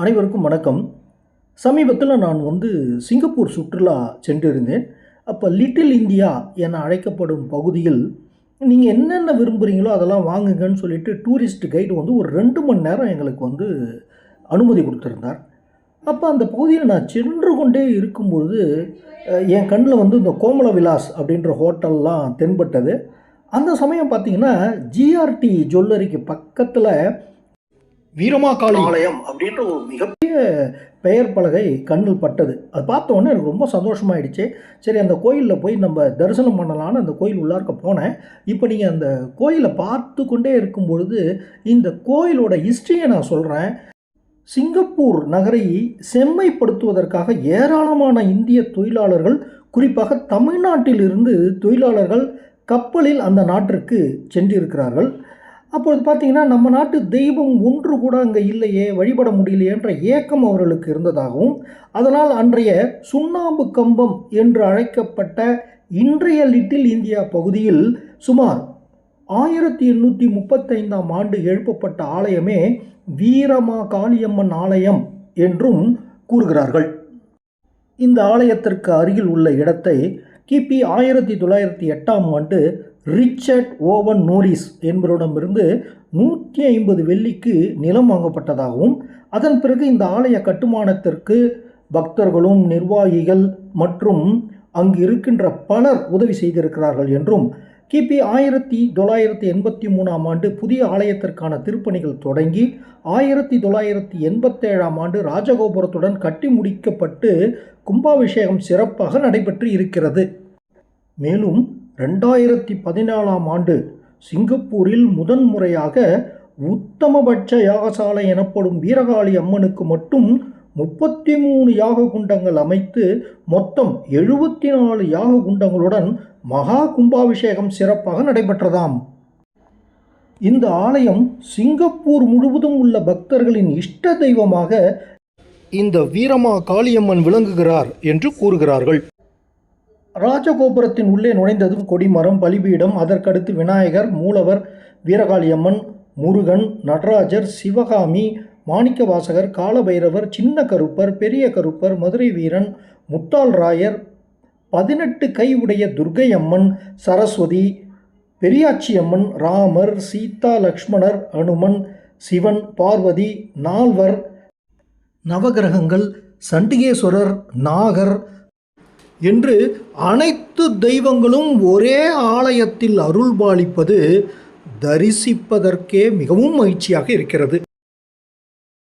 அனைவருக்கும் வணக்கம். சமீபத்தில் நான் வந்து சிங்கப்பூர் சுற்றுலா சென்றிருந்தேன். அப்போ லிட்டில் இந்தியா என அழைக்கப்படும் பகுதியில் நீங்கள் என்னென்ன விரும்புகிறீங்களோ அதெல்லாம் வாங்குங்கன்னு சொல்லிட்டு டூரிஸ்ட் கைடு வந்து ஒரு ரெண்டு மணி நேரம் எங்களுக்கு வந்து அனுமதி கொடுத்துருந்தார். அப்போ அந்த பகுதியில் நான் சென்று கொண்டே இருக்கும்பொழுது என் கண்ணில் வந்து இந்த கோமல விலாஸ் அப்படின்ற ஹோட்டல்லாம் தென்பட்டது. அந்த சமயம் பார்த்தீங்கன்னா ஜிஆர்டி ஜுவல்லரிக்கு பக்கத்தில் வீரமாகாளி. ஆலயம் அப்படின்ற ஒரு மிகப்பெரிய பெயர் பலகை கண்ணில் பட்டது. அது பார்த்தோன்னே எனக்கு ரொம்ப சந்தோஷமாயிடுச்சு. சரி அந்த கோயிலில் போய் நம்ம தரிசனம் பண்ணலான்னு அந்த கோயில் உள்ளார்க்க போனேன். இப்போ நீங்கள் அந்த கோயிலை பார்த்து கொண்டே இருக்கும் பொழுது இந்த கோயிலோட ஹிஸ்ட்ரியை நான் சொல்கிறேன் சிங்கப்பூர் நகரை செம்மைப்படுத்துவதற்காக ஏராளமான இந்திய தொழிலாளர்கள் குறிப்பாக தமிழ்நாட்டிலிருந்து தொழிலாளர்கள் கப்பலில் அந்த நாட்டிற்கு சென்றிருக்கிறார்கள். அப்பொழுது பார்த்தீங்கன்னா நம்ம நாட்டு தெய்வம் ஒன்று கூட அங்கே இல்லையே வழிபட முடியலையேன்ற ஏக்கம் அவர்களுக்கு இருந்ததாகவும் அதனால் அன்றைய சுண்ணாம்பு கம்பம் என்று அழைக்கப்பட்ட இன்றைய லிட்டில் இந்தியா பகுதியில் சுமார் ஆயிரத்தி எண்ணூற்றி முப்பத்தைந்தாம் ஆண்டு எழுப்பப்பட்ட ஆலயமே வீரமா காளியம்மன் ஆலயம் என்றும் கூறுகிறார்கள். இந்த ஆலயத்திற்கு அருகில் உள்ள இடத்தை கிபி ஆயிரத்தி தொள்ளாயிரத்தி எட்டாம் ஆண்டு ரிச்சர்ட் ஓவன் நோரிஸ் என்பவரிடமிருந்து நூற்றி ஐம்பது வெள்ளிக்கு நிலம் வாங்கப்பட்டதாகவும் அதன் பிறகு இந்த ஆலய கட்டுமானத்திற்கு பக்தர்களும் நிர்வாகிகள் மற்றும் அங்கு இருக்கின்ற பலர் உதவி செய்திருக்கிறார்கள் என்றும் கிபி ஆயிரத்தி தொள்ளாயிரத்தி எண்பத்தி மூணாம் ஆண்டு புதிய ஆலயத்திற்கான திருப்பணிகள் தொடங்கி ஆயிரத்தி தொள்ளாயிரத்தி எண்பத்தேழாம் ஆண்டு ராஜகோபுரத்துடன் கட்டி முடிக்கப்பட்டு கும்பாபிஷேகம் சிறப்பாக நடைபெற்று இருக்கிறது. மேலும் ரெண்டாயிரத்தி பதினாலாம் ஆண்டு சிங்கப்பூரில் முதன்முறையாக உத்தமபட்ச யாகசாலை எனப்படும் வீரகாளி அம்மனுக்கு மட்டும் முப்பத்தி மூணு யாக குண்டங்கள் அமைத்து மொத்தம் எழுபத்தி நாலு யாக குண்டங்களுடன் மகா கும்பாபிஷேகம் சிறப்பாக நடைபெற்றதாம். இந்த ஆலயம் சிங்கப்பூர் முழுவதும் உள்ள பக்தர்களின் இஷ்ட தெய்வமாக இந்த வீரமா காளியம்மன் விளங்குகிறார் என்று கூறுகிறார்கள். ராஜகோபுரத்தின் உள்ளே நுழைந்ததும் கொடிமரம் பலிபீடம் அதற்கடுத்து விநாயகர் மூலவர் வீரகாளியம்மன் முருகன் நடராஜர் சிவகாமி மாணிக்கவாசகர் காலபைரவர் சின்ன கருப்பர் பெரிய கருப்பர் மதுரை வீரன் முத்தாள் ராயர் பதினெட்டு கை உடைய துர்க்கை அம்மன் சரஸ்வதி பெரியாச்சி அம்மன் ராமர் சீதா லக்ஷ்மணர் அனுமன் சிவன் பார்வதி நால்வர் நவகிரகங்கள் சண்டிகேஸ்வரர் நாகர் என்று அனைத்து தெய்வங்களும் ஒரே ஆலயத்தில் அருள்பாலிப்பது தரிசிப்பதற்கே மிகவும் மகிழ்ச்சியாக இருக்கிறது.